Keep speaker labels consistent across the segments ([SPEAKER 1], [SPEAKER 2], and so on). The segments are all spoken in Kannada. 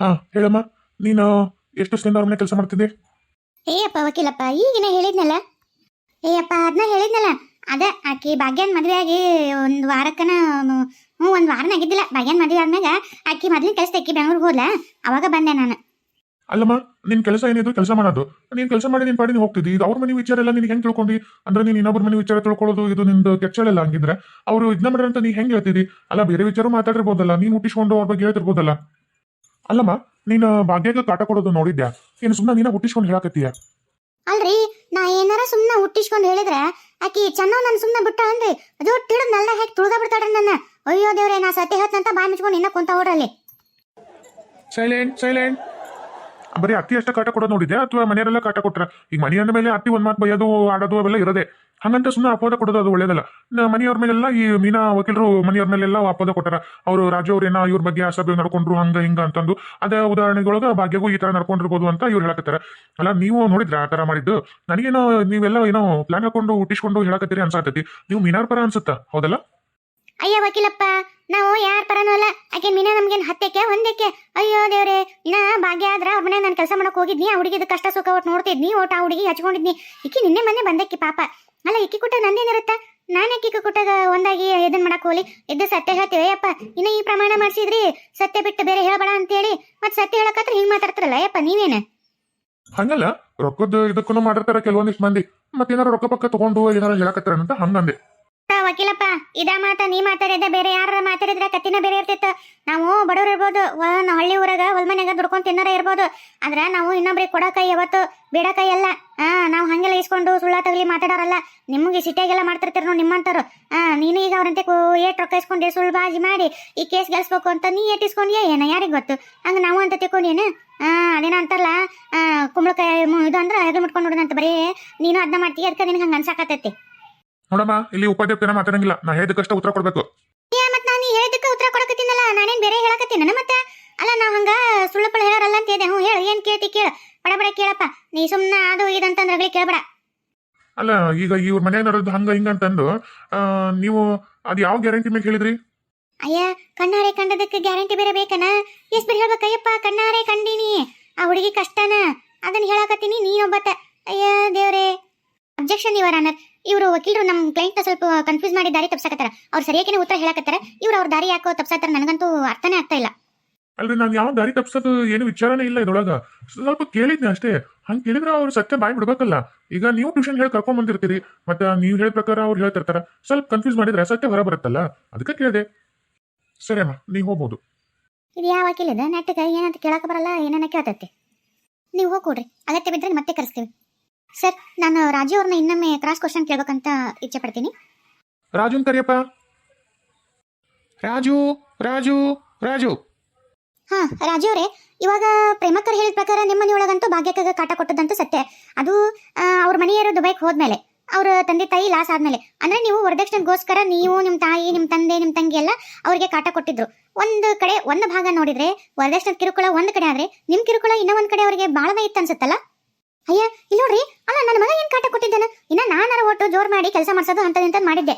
[SPEAKER 1] ಹಾ ಹೇಳಮ್ಮ. ನೀನು ಎಷ್ಟು ದಿನದಿಂದ ಅವ್ರ ಮನೆ ಕೆಲಸ ಮಾಡ್ತಿದ್ದೆ?
[SPEAKER 2] ಏಯಪ್ಪ ವಕೀಲಪ್ಪ ಈಗಿನ ಹೇಳಿದ್ನಲ್ಲ? ಏಯಪ್ಪ ಅದನ್ನ ಹೇಳಿದ್ನಲ್ಲ. ಅದ ಆಕಿ ಭಾಗ್ಯನ್ ಮದ್ವೆ ಆಗಿ ಒಂದು ವಾರಕ್ಕನ ಹ್ಞೂ ಒಂದು ವಾರನ ಆಗಿದ್ದಿಲ್ಲ. ಭಾಗ್ಯನ್ ಮದ್ವೆ ಆದ್ಮ್ಯಾಗ ಆಕಿ ಮೊದ್ಲಿನ ಕೆಲಸ ಆಕಿ ಬೆಂಗ್ಳೂರಿಗೆ ಹೋದ್ಲ. ಅವಾಗ ಬಂದೆ ನಾನು.
[SPEAKER 1] ಅಲ್ಲಮ್ಮ ನಿನ್ ಕೆಲಸ ಏನಿದ್ರು ಕೆಲಸ ಮಾಡೋದು. ನೀನ್ ಕೆಲಸ ಮಾಡಿ ನಿನ್ ಪಾಡಿ ನೀನ್ ಹೋಗ್ತಿದ್ದಿ. ಇದು ಅವ್ರ ಮನೆ ವಿಚಾರ ಎಲ್ಲ ನೀನ್ ಹೆಂಗ್ ತಿಳ್ಕೊಂಡಿ? ಅಂದ್ರೆ ನೀನ್ ಇನ್ನೊಬ್ಬರ ಮನೆ ವಿಚಾರ ತಿಳ್ಕೊಳ್ಳೋದು ಇದು ನಿಂದು ಕೆಚ್ಚಳೆಲ್ಲ ಹಂಗಿದ್ರೆ. ಅವ್ರು ಇದನ್ನ ಮಾಡ್ರಂತ ನೀ ಹೆಂಗ್ ಹೇಳ್ತಿದ್ದಿ? ಅಲ್ಲ ಬೇರೆ ವಿಚಾರ ಮಾತಾಡಿರ್ಬೋದಲ್ಲ. ನೀನ್ ಹುಟ್ಟಿಸ್ಕೊಂಡು ಅವ್ರ ಬಗ್ಗೆ ಹೇಳ್ತಿರ್ಬೋದಲ್ಲ. ಅಲ್ಲಮ್ಮ ನೀನು ಭಾಗ್ಯಕ್ಕೆ ಕಾಟ ಕೊಡೋದು ನೋಡಿದ್ಯಾ? ಏನು ಸುಮ್ಮನೆ ನೀನ ಹುಟ್ಟಿಸ್ಕೊಂಡು ಹೇಳಕತ್ತೀಯ?
[SPEAKER 2] ಅಲ್ರಿ ನಾ ಏನಾರ ಸುಮ್ಮನೆ ಹುಟ್ಟಿಸ್ಕೊಂಡು ಹೇಳಿದ್ರೆ ಆಕಿ ಚೆನ್ನವ್ ನಾನು ಸುಮ್ಮನೆ ಬಿಟ್ಟ ಅನ್ರಿ. ಅದು ಹಿಡಿದು ನಲ್ಲ ಹೇಗೆ ತುಳ್ದ ಬಿಡ್ತಾಡ್ರಿ ನನ್ನ. ಅಯ್ಯೋ ದೇವ್ರೆ ನಾ ಸತ್ಯ ಹೇಳ್ತಂತ ಬಾಯಿ ಮುಚ್ಕೊಂಡು ಇನ್ನ ಕುಂತ ಹೋಡ್ರಲ್ಲಿ
[SPEAKER 1] ಸೈಲೆಂಟ್ ಸೈಲೆಂಟ್ ಬರೀ ಅತ್ತಿ ಅಷ್ಟೇ ಕಾಟ ಕೊಡೋದು ನೋಡಿದೆ ಅಥವಾ ಮನೆಯವರೆಲ್ಲ ಕಾಟ ಕೊಟ್ರ? ಈಗ ಮನೆ ಮೇಲೆ ಅತ್ತಿ ಒಂದ್ ಮಾತು ಬೈಯೋದು ಆಡೋದು ಅವೆಲ್ಲ ಇರೋದೆ. ಹಂಗಂತ ಸುಮ್ಮನೆ ಅಪೋದ ಕೊಡೋದು ಅದು ಒಳ್ಳೇದಲ್ಲ. ಮನೆಯವ್ರ ಮೇಲೆಲ್ಲ ಈ ಮೀನಾ ವಕೀಲರು ಮನೆಯವ್ರ ಮೇಲೆಲ್ಲ ಅಪೋದ ಕೊಟ್ಟಾರ. ಅವರು ರಾಜವ್ರೇನ ಇವ್ರ ಬಗ್ಗೆ ಅಸಭ್ಯ ನಡ್ಕೊಂಡ್ರು, ಹಂಗ ಹಿಂಗ ಅಂತಂದು. ಅದೇ ಉದಾಹರಣೆಗೊಳಗ ಭಾಗ್ಯಗೂ ಈ ತರ ನಡ್ಕೊಂಡಿರ್ಬೋದು ಅಂತ ಇವ್ರು ಹೇಳಕತ್ತಾರ. ಅಲ್ಲ, ನೀವು ನೋಡಿದ್ರ ಆ ತರ ಮಾಡಿದ್ದು? ನನಗೇನೋ ನೀವೆಲ್ಲ ಏನೋ ಪ್ಲಾನ್ ಹಾಕೊಂಡು ಹುಟ್ಟಿಸ್ಕೊಂಡು ಹೇಳಕತ್ತೀರಿ ಅನ್ಸಾತೈತಿ. ನೀವು ಮೀನಾರ್ ಪರ ಅನ್ಸುತ್ತಾ? ಹೌದಲ್ಲ?
[SPEAKER 2] ಅಯ್ಯ, ವಕೀಲಪ್ಪ ನಾವು ಯಾರ ಪರನೂ ಅಲ್ಲ. ಆಕೆ ಮೀನಾ ನಮ್ಗೇನು ಹತ್ತಕ್ಕೆ ಒಂದಕ್ಕೆ ಅಯ್ಯೋ ದೇವ್ರೆ, ಇನ್ನ ಭಾಗ್ಯ ಆದ್ರ ಅವ್ರ ಮನೆ ನಾನು ಕೆಲಸ ಮಾಡಕ್ ಹೋಗಿದ್ನಿ, ಆ ಹುಡುಗಿದ ಕಷ್ಟ ಸುಖ ಒಟ್ಟು ನೋಡ್ತಿದ್ನಿ ಒಟ್ಟು ಆ ಹುಡುಗಿ ಹಚ್ಕೊಂಡಿದ್ನಿ. ಇಕ್ಕಿ ನಿನ್ನೆ ಮೊನ್ನೆ ಬಂದಕ್ಕಿ ಪಾಪ. ಅಲ್ಲ ಇಕ್ಕಿ ಕೊಟ್ಟ ನಂದೇನಿರುತ್ತ? ನಾನು ಅಕ್ಕಿ ಕೊಟ್ಟಾಗ ಒಂದಾಗಿ ಇದನ್ ಮಾಡಕ್ ಹೋಗ್ಲಿ ಎದ್ದು ಸತ್ಯ ಹೇಳ್ತೀವಿ, ಅಯ್ಯಪ್ಪ. ಇನ್ನ ಈ ಪ್ರಮಾಣ ಮಾಡಿಸಿದ್ರಿ, ಸತ್ಯ ಬಿಟ್ಟು ಬೇರೆ ಹೇಳ್ಬೇಡ ಅಂತೇಳಿ. ಮತ್ತೆ ಸತ್ಯ ಹೇಳಕತ್ರ ಹಿಂಗ್ ಮಾತಾಡ್ತಾರಲ್ಲ, ಅಯ್ಯಪ್ಪ, ನೀವೇನೆ?
[SPEAKER 1] ಹಂಗಲ್ಲ ರೊಕ್ಕದ ಇದಕ್ಕೂ ಮಾಡಿರ್ತಾರ ಕೆಲವೊಂದಿಷ್ಟು ಮಂದಿ. ಮತ್ತೇನಾರ ರೊಕ್ಕ ಪಕ್ಕ ತಗೊಂಡು ಏನಾರ ಹೇಳಕತ್ತಾರ ಅಂತ ಹಂಗಂದೆ.
[SPEAKER 2] ವಕೀಲಪ್ಪ, ಇದ ಮಾತ, ನೀ ಮಾತಾಡಿದ ಬೇರೆ ಯಾರ ಮಾತಾಡಿದ್ರೆ ಕತ್ತಿನ ಬೇರೆ ಇರ್ತಿತ್ತು. ನಾವು ಬಡವ್ರು ಇರ್ಬೋದು ನಾವ್ ಹಳ್ಳಿ ಊರಾಗ ಹೊಲ ಮನ್ಯಾಗ ದುಡ್ಕೊಂಡ್ ತಿನ್ನೋರ ಇರ್ಬೋದು. ಆದ್ರ ನಾವು ಇನ್ನೊಬ್ರಿಗೆ ಕೊಡಕ ಯಾವತ್ತು ಬಿಡಕ ಎಲ್ಲ ಆ, ನಾವು ಹಂಗೆಲ್ಲ ಇಸ್ಕೊಂಡು ಸುಳ್ಳ ತಗಲಿ ಮಾತಾಡೋರಲ್ಲ. ನಿಮಗೆ ಸಿಟಿಯಾಗೆಲ್ಲ ಮಾಡ್ತಿರ್ತೀರ ನೋಡಿ ನಿಮ್ಮಂತವ್ರು. ಆ, ನೀನು ಈಗ ಅವ್ರಂತೆ ಏಟ್ ರೊಕ್ಕ ಇಸ್ಕೊಂಡೆ ಸುಳ್ಳು ಬಾಜಿ ಮಾಡಿ, ಈ ಕೇಸ್ ಗೆಲ್ಸ್ಬೇಕು ಅಂತ ನೀ ಏಟ್ ಇಸ್ಕೊಂಡ್ಯಾ ಏನ, ಯಾರಿಗ್ ಗೊತ್ತು? ಹಂಗ ನಾವು ಅಂತ ತಿಳ್ಕೊಂಡೇನು ಆ, ಅದೇನೋ ಅಂತಾರಲ್ಲ ಕುಂಬಳಕಾಯಿ ಇದು ಅಂದ್ರ ಹೆಗಲು ಮುಟ್ಕೊಂಡು ನೋಡೋದಂತ ಬರೀ, ನೀನು ಅದನ್ನ ಮಾಡ್ತೀಯ ಅದಕ್ಕೆ ನಿನ್ಗೆ ಹಂಗ ಅನ್ಸಾಕತ್ತೈತಿ.
[SPEAKER 1] ನೋಡಮ್ಮ ಇಲ್ಲಿ ಉಪಾಧ್ಯಕ್ಷನ ಮಾತಾಡಂಗಿಲ್ಲ. ನಾ ಹೇಳಿದಕ್ಕಷ್ಟ ಉತ್ತರ ಕೊಡ್ಬೇಕು.
[SPEAKER 2] ಏ ಮತ್ ನಾನು ಹೇಳಿದಕ್ಕೆ ಉತ್ತರ ಕೊಡಕತ್ತೀನಲ್ಲ ನಾನೇನ್ ಬೇರೆ ಹೇಳಕತ್ತೀನ ಮತ್ತೆ? ಅಲ್ಲ ನಾವು ಹಂಗ ಸುಳ್ಳು ಪಳ್ಳು ಹೇಳೋರಲ್ಲ ಅಂತ ಹೇಳಿದೆ. ಹ್ಞೂ ಹೇಳು ಏನ್ ಕೇಳ್ತಿ ಕೇಳು. ಬಡ ಬಡ ಕೇಳಪ್ಪ. ನೀ ಸುಮ್ಮನೆ ಅದು ಇದಂತ ಹೇಳಿ ಕೇಳ್ಬೇಡ.
[SPEAKER 1] ಅಲ್ಲ ಈಗ ಇವ್ರ ಮನ್ಯಾಗ ನಡೆದು ಹಂಗ ಹಿಂಗ ಅಂತಂದು ನೀವು ಅದು ಯಾವ ಗ್ಯಾರಂಟಿ ಮೇಲೆ ಹೇಳಿದ್ರಿ
[SPEAKER 2] ಅಯ್ಯ ಕಣ್ಣಾರೆ ಕಂಡದಕ್ಕೆ ಗ್ಯಾರಂಟಿ ಬೇರೆ ಬೇಕನ? ಎಷ್ಟು ಬೇರೆ ಹೇಳ್ಬೇಕಯ್ಯಪ್ಪ ಕಣ್ಣಾರೆ ಕಂಡೀನಿ. ಆ ಹುಡುಗಿ ಕಷ್ಟನ. ಅದನ್ನ ಹೇಳಕತ್ತೀನಿ ನೀನೊಬ್ಬತ್ತ ಅಯ್ಯ ದೇವ್ರೆ. ಅಬ್ಜೆಕ್ಷನ್ ಇವರ ಆನರ್ ಇವರು ವಕೀಲರು ನಮ್ಮ ಕ್ಲೈಂಟ್ ಸ್ವಲ್ಪ ಕನ್ಫ್ಯೂಸ್ ಮಾಡಿ ದಾರಿ ತಪ್ಸಕತ್ತಾರ. ಅವ್ರು ಸರಿಯಾಗಿ ಉತ್ತರ ಹೇಳಕತ್ತಾರ. ಇವ್ರು ಅವ್ರ ದಾರಿ ಯಾಕೋ ತಪ್ಸತ್ತಾರ ನನಗಂತೂ ಅರ್ಥನೇ ಆಗ್ತಾ ಇಲ್ಲ.
[SPEAKER 1] ಅಲ್ರಿ ನಾನು ಯಾವ ದಾರಿ ತಪ್ಸೋದು ಏನು ವಿಚಾರನೇ ಇಲ್ಲ ಇದ್ರೊಳಗ. ಸ್ವಲ್ಪ ಕೇಳಿದ್ನಿ ಅಷ್ಟೇ. ಹಂಗ ಕೇಳಿದ್ರೆ ಅವ್ರು ಸತ್ಯ ಬಾಯಿ ಬಿಡ್ಬೇಕಲ್ಲ. ಈಗ ನೀವು ಟ್ಯೂಷನ್ ಹೇಳಿ ಕರ್ಕೊಂಡ್ ಬಂದಿರ್ತೀರಿ ಮತ್ತೆ ನೀವು ಹೇಳಿದ ಪ್ರಕಾರ ಅವ್ರು ಹೇಳ್ತಿರ್ತಾರ. ಸ್ವಲ್ಪ ಕನ್ಫ್ಯೂಸ್ ಮಾಡಿದ್ರೆ ಸತ್ಯ ಹೊರ ಬರುತ್ತಲ್ಲ. ಅದಕ್ಕೆ ಕೇಳಿದೆ. ಸರಿ ಅಮ್ಮ ನೀವು ಹೋಗ್ಬೋದು.
[SPEAKER 2] ಇದು ಯಾವ ವಕೀಲಿದ ನೆಟ್ಟಗ ಏನಂತ ಕೇಳಕ್ಕೆ ಬರಲ್ಲ ಏನೇನ ಕೇಳ್ತೈತಿ. ನೀವು ಹೋಗ್ಕೊಡ್ರಿ ಅಗತ್ಯ ಬಿದ್ದರೆ ಮತ್ತೆ ಕರೆಸ್ತೀವಿ. ಸರ್ ನಾನು ರಾಜು ಅವ್ರನ್ನ ಇನ್ನೊಮ್ಮೆ ಕ್ರಾಸ್ ಕ್ವಶನ್ ಕೇಳ್ಬೇಕಂತ ಇಚ್ಛೆ ಪಡ್ತೀನಿ.
[SPEAKER 1] ರಾಜುನ್ ಕರಿಯಪ್ಪ. ರಾಜು ರಾಜು ರಾಜು.
[SPEAKER 2] ಹಾ ರಾಜು ಅವರೇ ಇವಾಗ ಪ್ರೇಮಕರ್ ಹೇಳಿದ ಪ್ರಕಾರ ನಿಮ್ಮ ಮನೆಯೊಳಗಂತೂ ಭಾಗ್ಯಕ್ಕ ಕಾಟ ಕೊಟ್ಟದಂತೂ ಸತ್ಯ. ಅದು ಅವ್ರ ಮನೆಯವರು ದುಬೈಗೆ ಹೋದ್ಮೇಲೆ ಅವ್ರ ತಂದೆ ತಾಯಿ ಲಾಸ್ ಆದ್ಮೇಲೆ. ಅಂದ್ರೆ ನೀವು ವರದಕ್ಷಿಣೆಗೋಸ್ಕರ ನೀವು ನಿಮ್ಮ ತಾಯಿ ನಿಮ್ಮ ತಂದೆ ನಿಮ್ಮ ತಂಗಿ ಎಲ್ಲ ಅವ್ರಿಗೆ ಕಾಟ ಕೊಟ್ಟಿದ್ರು. ಒಂದು ಕಡೆ ಒಂದು ಭಾಗ ನೋಡಿದ್ರೆ ವರದಕ್ಷಿಣೆ ಕಿರುಕುಳ ಒಂದು ಕಡೆ ಆದ್ರೆ ನಿಮ್ ಕಿರುಕುಳ ಇನ್ನೂ ಒಂದ್ ಕಡೆ ಅವ್ರಿಗೆ ಬಾಳವೇ ಇತ್ತು ಅನ್ಸುತ್ತಲ್ಲ? ಅಯ್ಯ, ಇಲ್ಲಿ ನೋಡ್ರಿ. ಅಲ್ಲ, ನನ್ನ ಮಗ ಏನ್ ಕಾಟ ಕೊಟ್ಟಿದ್ದಾನೆ? ಇನ್ನ ನಾನು ಒಟ್ಟು ಜೋರ್ ಮಾಡಿ ಕೆಲಸ ಮಾಡ್ಸೋದು ಅಂತದಿಂತ ಮಾಡಿದ್ದೆ.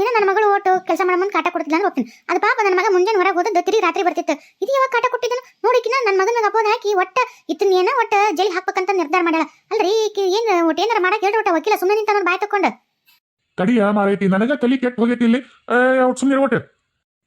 [SPEAKER 2] ಇನ್ನ ನನ್ನ ಮಗಳು ಒಟ್ಟು ಕೆಲಸ ಮಾಡೋ ಕಾಟ ಕೊಡ್ತಿಲ್ಲ ಅಂದ್ರೆ ಹೋಗ್ತೀನಿ. ಅದು ಪಾಪ ನನ್ನ ಮಗ ಮುಂಜಾನೆ ಹೊರಗೆ ಹೋದ ತಿರುಗಿ ರಾತ್ರಿ ಬರ್ತಿತ್ತು. ಇದು ಯಾವಾಗ ಕಾಟ ಕೊಟ್ಟಿದ್ದಾನ? ನೋಡಿಕಿನ ನನ್ನ ಮಗನ ಅಪೋದ ಹಾಕಿ ಒಟ್ಟ ಇತ್ತು ಏನ ಒಟ್ಟ ಜೈಲ್ ಹಾಕ್ಬೇಕಂತ ನಿರ್ಧಾರ ಮಾಡ್ಯಾಳ. ಅಲ್ರಿ ಏನು ಏನ್ ಒಟ್ಟು ಏನಾರ ಮಾಡಕ್ ಹೇಳ್ರಿ ಒಟ್ಟ ವಕೀಲ ಸುಮ್ಮನೆ ನಿಂತ ಬಾಯ್ ತಕೊಂಡ
[SPEAKER 1] ಕಡಿಯ ಮಾರೈತಿ, ನನಗ ತಲೆ ಕೆಟ್ಟ ಹೋಗೈತಿ ಇಲ್ಲಿ. ಸುಮ್ಮನೆ ಒಟ್ಟೆ.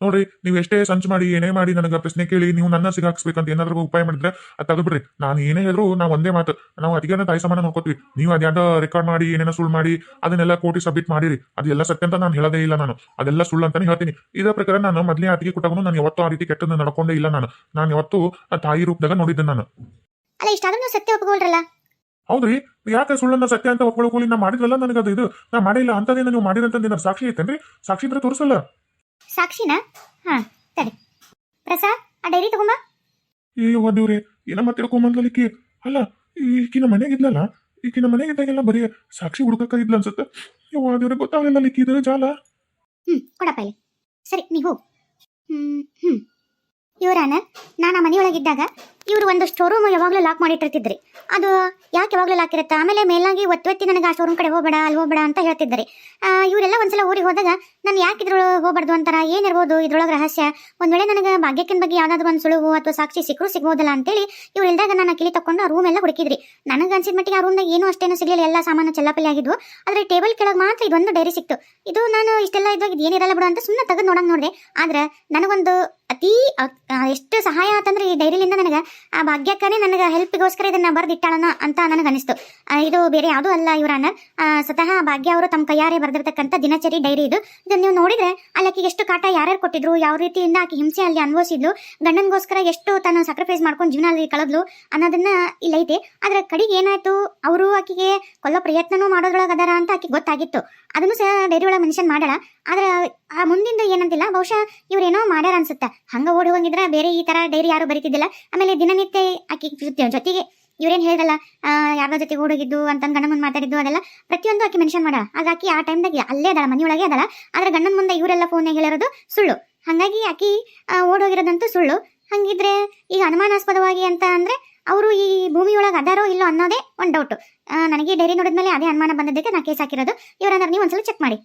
[SPEAKER 1] ನೋಡ್ರಿ ನೀವು ಎಷ್ಟೇ ಸಂಚು ಮಾಡಿ ಏನೇ ಮಾಡಿ ನನಗೆ ಪ್ರಶ್ನೆ ಕೇಳಿ ನೀವು ನನ್ನ ಸಿಗಾಕ್ಸ್ಬೇಕಂತ ಏನಾದ್ರೂ ಉಪಾಯ ಮಾಡಿದ್ರೆ ಅದು ತೆಗೆದ್ಬಿಡ್ರಿ. ನಾನು ಏನೇ ಹೇಳಿದ್ರು ನಾವು ಒಂದೇ ಮಾತು ನಾವು ಅದಕ್ಕೆ ತಾಯಿ ಸಮಾನ ನೋಡ್ಕೋತೀವಿ. ನೀವು ಅದ್ಯಾದ ರೆಕಾರ್ಡ್ ಮಾಡಿ ಏನೇನೋ ಸುಳ್ಳು ಮಾಡಿ ಅದನ್ನೆಲ್ಲ ಕೋಟಿ ಸಬ್ಮಿಟ್ ಮಾಡಿರಿ. ಅದೆಲ್ಲ ಸತ್ಯ ಅಂತ ನಾನು ಹೇಳೋದೇ ಇಲ್ಲ ನಾನು. ಅದೆಲ್ಲ ಸುಳ್ಳು ಅಂತಾನೆ ಹೇಳ್ತೀನಿ. ಇದೇ ಪ್ರಕಾರ ನಾನು ಮೊದಲೇ ಅತಿಗೆ ಕೊಟ್ಟಾಗೂ ನಾನು ಯಾವತ್ತೂ ಆ ರೀತಿ ಕೆಟ್ಟದ್ದು ನಡ್ಕೊಂಡೇ ಇಲ್ಲ ನಾನು. ನಾನು ಯಾವತ್ತೂ ತಾಯಿ ರೂಪದಾಗ ನೋಡಿದ್ದೆ ನಾನು.
[SPEAKER 2] ಅಲ್ಲ ಇಷ್ಟಾದ್ರೂ ಸತ್ಯ ಒಪ್ಕೊಳ್ರಲ್ಲ?
[SPEAKER 1] ಹೌದ್ರಿ ಯಾಕೆ ಸುಳ್ಳನ್ನ ಸತ್ಯ ಅಂತ ಒಪ್ಕೊಳ್ಳೋಕೆ ನಾ ಮಾಡಿದ್ರಲ್ಲ ನನಗೆ ಅದು ಇದು? ನಾ ಮಾಡಿಲ್ಲ ಅಂತದೇನ ನೀವು ಮಾಡಿರಂತ ಸಾಕ್ಷಿ ಐತೇನ್ರಿ? ಸಾಕ್ಷಿ ಇದ್ರೆ ತೋರಿಸಲ್ಲ.
[SPEAKER 2] ಸಾಕ್ಷಿನ? ಹಾ ತಡಿ. ಪ್ರಸಾದ್ ಆ ಡೈರಿ ತಗೊಂಬ.
[SPEAKER 1] ಅಯ್ಯೋ ದೇವ್ರೆ ಏನಮ್ಮ ತಿಳ್ಕೊಂಬಂದ್ಲಿಕ್ಕಿ ಅಲ್ಲ ಈಕಿನ ಮನೆಗಿದ್ಲಲ್ಲ ಈಕಿನ ಮನೆಗಿದ್ದಾಗೆಲ್ಲ ಬರೀ ಸಾಕ್ಷಿ ಹುಡುಕಕ್ಕ ಇದ್ಲ ಅನ್ಸುತ್ತೆ. ಯವ್ವ ದೇವ್ರೆ ಗೊತ್ತಾಗಲಿಲ್ಲ ಲಿಕ್ಕಿ ಇದು ಜಾಲ.
[SPEAKER 2] ಹ್ಮ್ ಕೊಡಪ್ಪ ಇಲ್ಲಿ. ಸರಿ ನೀವು ಹ್ಮ್ ಹ್ಮ್. ಇವರಾನ ನಾನು ಆ ಮನೆಯೊಳಗಿದ್ದಾಗ ಇವರು ಒಂದು ಸ್ಟೋರೂಮ್ ಯಾವಾಗಲೂ ಲಾಕ್ ಮಾಡಿಟ್ಟಿರ್ತಿದ್ರಿ. ಅದು ಯಾಕೆ ಯಾವಾಗಲೂ ಲಾಕ್ ಇರುತ್ತೆ? ಆಮೇಲೆ ಮೇಲಾಗಿ ಒತ್ತಿ ನನಗೆ ಆ ಶೋರೂಮ್ ಕಡೆ ಹೋಗಬೇಡ ಅಲ್ಲಿ ಹೋಗಬೇಡ ಅಂತ ಹೇಳ್ತಿದ್ರಿ. ಆ, ಇವರೆಲ್ಲ ಒಂದ್ಸಲ ಊರಿಗೆ ಹೋದಾಗ ನಾನು ಯಾಕೆ ಇದ್ರೊಳಗೆ ಹೋಗಬಾರ್ದು ಅಂತಾರ? ಏನಿರ್ಬೋದು ಇದ್ರೊಳಗೆ ರಹಸ್ಯ? ಒಂದ್ ವೇಳೆ ನನಗೆ ಭಾಗ್ಯಕ್ಕಿನ ಬಗ್ಗೆ ಯಾವ್ದಾದ್ರು ಒಂದು ಸುಳುವು ಅಥವಾ ಸಾಕ್ಷಿ ಸಿಕ್ಕರೂ ಸಿಗ್ಬೋದಲ್ಲ ಅಂತೇಳಿ ಇವ್ರು ಇಲ್ದಾಗ ನಾನು ಕಿಲಿ ತಕೊಂಡು ಆ ರೂಮ್ ಎಲ್ಲ ಹುಡುಕಿದ್ರಿ. ನನಗೆ ಅನ್ಸಿದ ಮಟ್ಟಿಗೆ ಆ ರೂಮ್ನಾಗ ಏನೂ ಅಷ್ಟೇನು ಸಿಗಲಿಲ್ಲ. ಎಲ್ಲ ಸಾಮಾನು ಚೆಲ್ಲಾಪಲ್ಲಿ ಆಗಿದ್ವು. ಆದ್ರೆ ಟೇಬಲ್ ಕೆಳಗೆ ಮಾತ್ರ ಇದೊಂದು ಡೈರಿ ಸಿಕ್ತು. ಇದು ನಾನು ಇಷ್ಟೆಲ್ಲ ಇದ್ದಾಗ ಇದು ಏನಿರಲ್ಲ ಬಿಡು ಅಂತ ಸುಮ್ಮನೆ ತೆಗೆದು ನೋಡಂಗ್ ನೋಡಿದೆ. ಆದ್ರೆ ನನಗೊಂದು ಅತಿ ಎಷ್ಟು ಸಹಾಯ ಆತಂದ್ರೆ ಈ ಡೈರಿಲಿಂದ ನನಗೆ ಆ ಭಾಗ್ಯಕ್ಕನೇ ನನಗೆ ಹೆಲ್ಪ್ಗೋಸ್ಕರ ಇದನ್ನ ಬರೆದಿಟ್ಟಾಳನ ಅಂತ ನನಗೆ ಅನಿಸ್ತು ಇದು ಬೇರೆ ಯಾವುದೂ ಅಲ್ಲ ಇವರನ್ನ ಸ್ವತಃ ಭಾಗ್ಯ ಅವರು ತಮ್ಮ ಕೈಯಾರೆ ಬರೆದಿರ್ತಕ್ಕಂಥ ದಿನಚರಿ ಡೈರಿ ಇದು. ಇದನ್ನ ನೀವು ನೋಡಿದ್ರೆ ಅಲ್ಲಿ ಎಷ್ಟು ಕಾಟ ಯಾರ್ಯಾರು ಕೊಟ್ಟಿದ್ರು, ಯಾವ ರೀತಿಯಿಂದ ಆಕೆ ಹಿಂಸೆ ಅಲ್ಲಿ ಅನುಭವಿಸಿದ್ಲು ಗಂಡನಿಗೋಸ್ಕರ ಎಷ್ಟು ತಾನು ಸಾಕ್ರಿಫೈಸ್ ಮಾಡ್ಕೊಂಡು ಜೀವನ ಅಲ್ಲಿ ಕಳೆದ್ಲು ಅನ್ನೋದನ್ನ ಇಲ್ಲೈತೆ. ಆದ್ರೆ ಕಡೆಗೆ ಏನಾಯ್ತು? ಅವರು ಆಕೆಗೆ ಕೊಲ್ಲೋ ಪ್ರಯತ್ನನೂ ಮಾಡೋದ್ರೊಳಗೆ ಅದಾರ ಅಂತ ಆಕೆ ಗೊತ್ತಾಗಿತ್ತು. ಅದನ್ನು ಸಹ ಡೈರಿ ಒಳಗೆ ಮೆನ್ಷನ್ ಮಾಡಲ್ಲ. ಆದ್ರೆ ಆ ಮುಂದಿಂದ ಏನಂತಿಲ್ಲ, ಬಹುಶಃ ಇವ್ರೇನೋ ಮಾಡ್ಯಾರ ಅನ್ಸುತ್ತೆ. ಹಂಗ ಓಡಿ ಹೋಗಿದ್ರೆ ಬೇರೆ ಈ ತರ ಡೈರಿ ಯಾರು ಬರೀತಿದ್ದಿಲ್ಲ. ಆಮೇಲೆ ದಿನನಿತ್ಯ ಆಕಿ ಜೊತೆ- ಜೊತೆಗೆ ಇವ್ರೇನ್ ಹೇಳಿದಲ್ಲ ಯಾರ ಜೊತೆಗೆ ಓಡೋಗಿದ್ದು ಅಂತ ಗಂಡನ ಮಾತಾಡಿದ್ದು ಅದೆಲ್ಲ ಪ್ರತಿಯೊಂದು ಆಕಿ ಮೆನ್ಷನ್ ಮಾಡ ಆದ್ರೆ ಆಕಿ ಆ ಟೈಮ್ದಾಗ ಅಲ್ಲೇ ಅದಳ, ಮನೆಯೊಳಗೆ ಅದಳ. ಆದ್ರೆ ಗಂಡನ ಮುಂದೆ ಇವರೆಲ್ಲ ಫೋನ್ ಹೇಳಿರೋದು ಸುಳ್ಳು. ಹಾಗಾಗಿ ಆಕಿ ಓಡೋಗಿರೋದಂತೂ ಸುಳ್ಳು. ಹಂಗಿದ್ರೆ ಈಗ ಅನುಮಾನಾಸ್ಪದವಾಗಿ ಅಂತ ಅಂದ್ರೆ ಅವರು ಈ ಭೂಮಿಯೊಳಗೆ ಅದಾರೋ ಇಲ್ಲೋ ಅನ್ನೋದೇ ಒಂದು ಡೌಟ್ ನನಗೆ ಡೈರಿ ನೋಡಿದ್ಮೇಲೆ ಅದೇ ಅನುಮಾನ ಬಂದಿದ್ದಕ್ಕೆ ನಾ ಕೇಸ್ ಹಾಕಿರೋದು. ಇವರನ್ನ ನೀವು ಒಂದ್ಸಲ ಚೆಕ್ ಮಾಡಿ.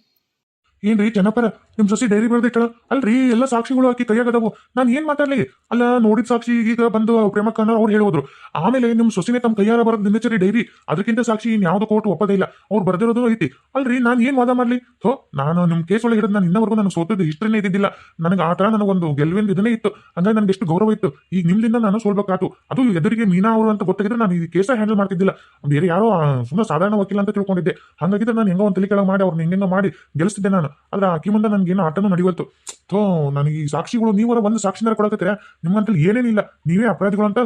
[SPEAKER 1] ಏನ್ರಿ ಜನಪರ ನಿಮ್ ಸೊಸಿ ಡೈರಿ ಬರ್ದಿಟ್ಟಳ ಅಲ್ರಿ, ಎಲ್ಲ ಸಾಕ್ಷಿಗಳು ಆಕಿ ಕೈಯಾಗದವು ನಾನು ಏನ್ ಮಾತಾಡ್ಲಿ? ಅಲ್ಲ, ನೋಡಿದ ಸಾಕ್ಷಿ ಈಗ ಬಂದು ಪ್ರೇಮಕ್ಕನ ಅವ್ರು ಹೇಳೋದ್ರು ಆಮೇಲೆ ನಿಮ್ ಸೊಸಿನೇ ತಮ್ಮ ಕೈಯಾರ ಬರದ್ ದಿನಚರಿ ಡೈರಿ ಅದಕ್ಕಿಂತ ಸಾಕ್ಷಿ ಇನ್ ಯಾವ್ದು ಕೋರ್ಟ್ ಒಪ್ಪದೇ ಇಲ್ಲ. ಅವ್ರು ಬರ್ದಿರೋದು ಐತಿ. ಅಲ್ರಿ, ನಾನು ಏನ್ ವಾದ ಮಾಡ್ಲಿ? ಹೋ ನಾನು ನಿಮ್ ಕೇಸ್ ಒಳಗೆ ಹಿಡಿದು ನಾನು ಇನ್ನವರೆಗೂ ನಾನು ಸೋತಿದ್ದು ಹಿಸ್ಟ್ರಿನೇ ಇದ್ದಿದ್ದಿಲ್ಲ. ನನಗೆ ಆ ತರ ನನಗೊಂದು ಗೆಲುವಿನ ಇದನ್ನೇ ಇತ್ತು. ಹಂಗಾಗಿ ನನಗೆ ಎಷ್ಟು ಗೌರವ ಇತ್ತು. ಈಗ ನಿಮ್ದಿಂದ ನಾನು ಸೋಲ್ಬೇಕಾತು. ಅದು ಎದುರಿಗೆ ಮೀನಾ ಅವರು ಅಂತ ಗೊತ್ತಾಗಿದ್ರೆ ನಾನು ಈ ಕೇಸ ಹ್ಯಾಂಡಲ್ ಮಾಡ್ತಿದ್ದಿಲ್ಲ. ಬೇರೆ ಯಾರೋ ಸುಮ್ಮನೆ ಸಾಧಾರಣ ವಕೀಲ ಅಂತ ತಿಳ್ಕೊಂಡಿದ್ದೆ. ಹಂಗಾಗಿದ್ರೆ ನಾನು ಹೆಂಗೋ ಒಂದು ತಲೆ ಕೆಳಗೆ ಮಾಡಿ ಅವ್ರನ್ನ ಹೆಂಗೆಂಗೋ ಮಾಡಿ ಗೆಲ್ಲಿಸ್ತಿದ್ದೆ ನಾನು. ಆದ್ರೆ ಆಕಿ ಮುಂದೆ ನನಗೇನು ಆಟನೂ ನಡೆಯುವತ್ತು ಥೋ, ನನಗೆ ಈ ಸಾಕ್ಷಿಗಳು, ನೀವರ ಒಂದು ಸಾಕ್ಷಿನಾರ ಕೊಡಕತ್ತೀರ? ನಿಮ್ಮಂತಲ್ಲಿ ಏನೇನಿಲ್ಲ? ನೀವೇ ಅಪರಾಧಿಗಳು ಅಂತ